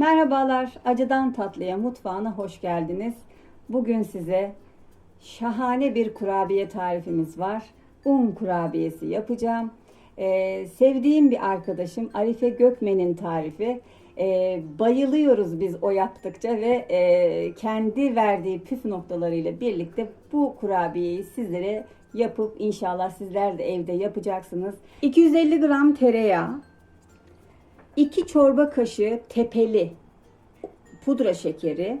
Merhabalar, Acıdan Tatlıya mutfağına hoş geldiniz. Bugün size şahane bir kurabiye tarifimiz var. Un kurabiyesi yapacağım. Ee, sevdiğim bir arkadaşım Arife Gökmen'in tarifi. Ee, bayılıyoruz biz o yaptıkça ve e, kendi verdiği püf noktalarıyla birlikte bu kurabiyeyi sizlere yapıp inşallah sizler de evde yapacaksınız. 250 gram tereyağı, 2 çorba kaşığı tepeli pudra şekeri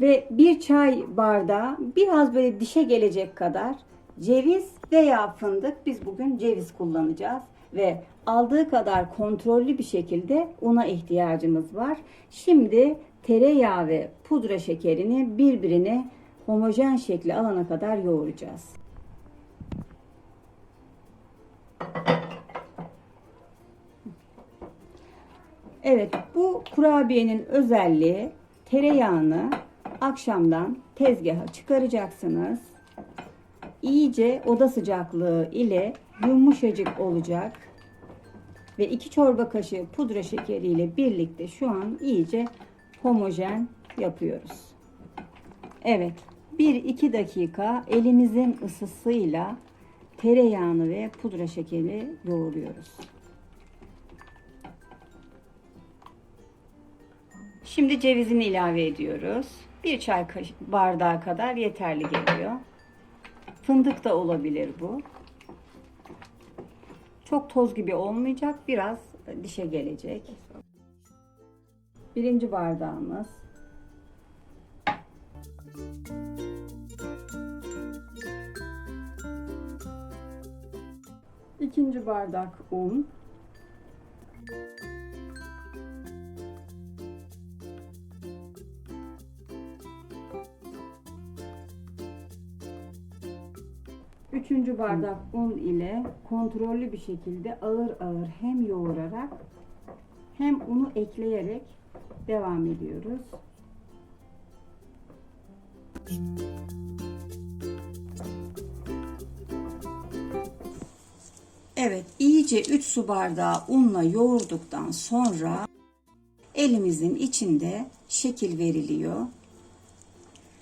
ve bir çay bardağı biraz böyle dişe gelecek kadar ceviz veya fındık biz bugün ceviz kullanacağız ve aldığı kadar kontrollü bir şekilde una ihtiyacımız var. Şimdi tereyağı ve pudra şekerini birbirine homojen şekli alana kadar yoğuracağız. Evet, bu kurabiyenin özelliği tereyağını akşamdan tezgaha çıkaracaksınız. İyice oda sıcaklığı ile yumuşacık olacak. Ve iki çorba kaşığı pudra şekeri ile birlikte şu an iyice homojen yapıyoruz. Evet, 1-2 dakika elimizin ısısıyla tereyağını ve pudra şekeri yoğuruyoruz. Şimdi cevizini ilave ediyoruz. Bir çay bardağı kadar yeterli geliyor. Fındık da olabilir bu. Çok toz gibi olmayacak. Biraz dişe gelecek. Birinci bardağımız. İkinci bardak un. Üçüncü bardak un ile kontrollü bir şekilde ağır ağır hem yoğurarak hem unu ekleyerek devam ediyoruz. Evet, iyice 3 su bardağı unla yoğurduktan sonra elimizin içinde şekil veriliyor.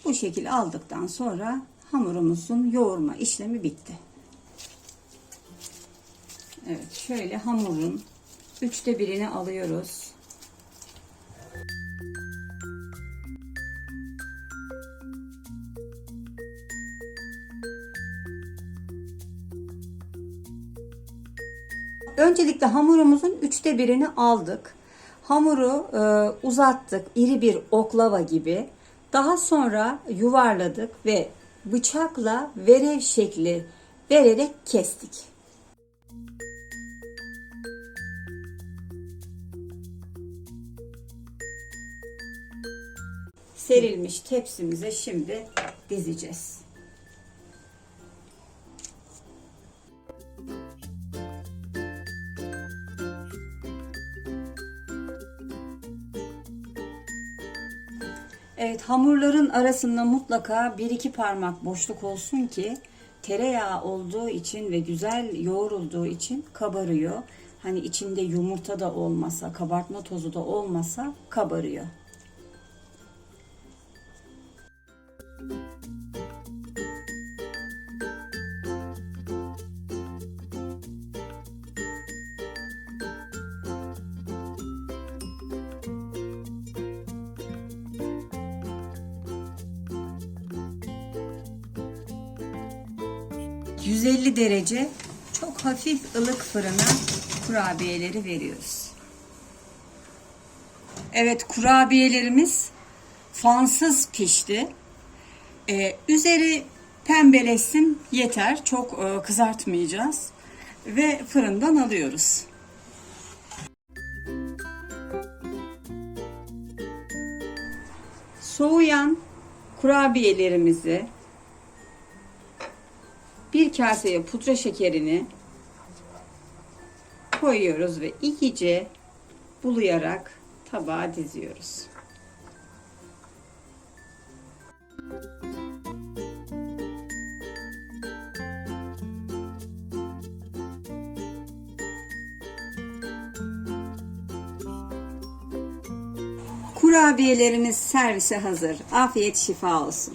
Bu şekil aldıktan sonra hamurumuzun yoğurma işlemi bitti. Evet şöyle hamurun üçte birini alıyoruz. Öncelikle hamurumuzun üçte birini aldık. Hamuru e, uzattık iri bir oklava gibi. Daha sonra yuvarladık ve bıçakla verev şekli vererek kestik. Serilmiş tepsimize şimdi dizeceğiz. Evet hamurların arasında mutlaka bir iki parmak boşluk olsun ki tereyağı olduğu için ve güzel yoğrulduğu için kabarıyor. Hani içinde yumurta da olmasa, kabartma tozu da olmasa kabarıyor. ...150 derece çok hafif ılık fırına kurabiyeleri veriyoruz. Evet kurabiyelerimiz fansız pişti. Ee, üzeri pembeleşsin yeter. Çok e, kızartmayacağız. Ve fırından alıyoruz. Soğuyan kurabiyelerimizi bir kaseye pudra şekerini koyuyoruz ve iyice bulayarak tabağa diziyoruz. Kurabiyelerimiz servise hazır. Afiyet şifa olsun.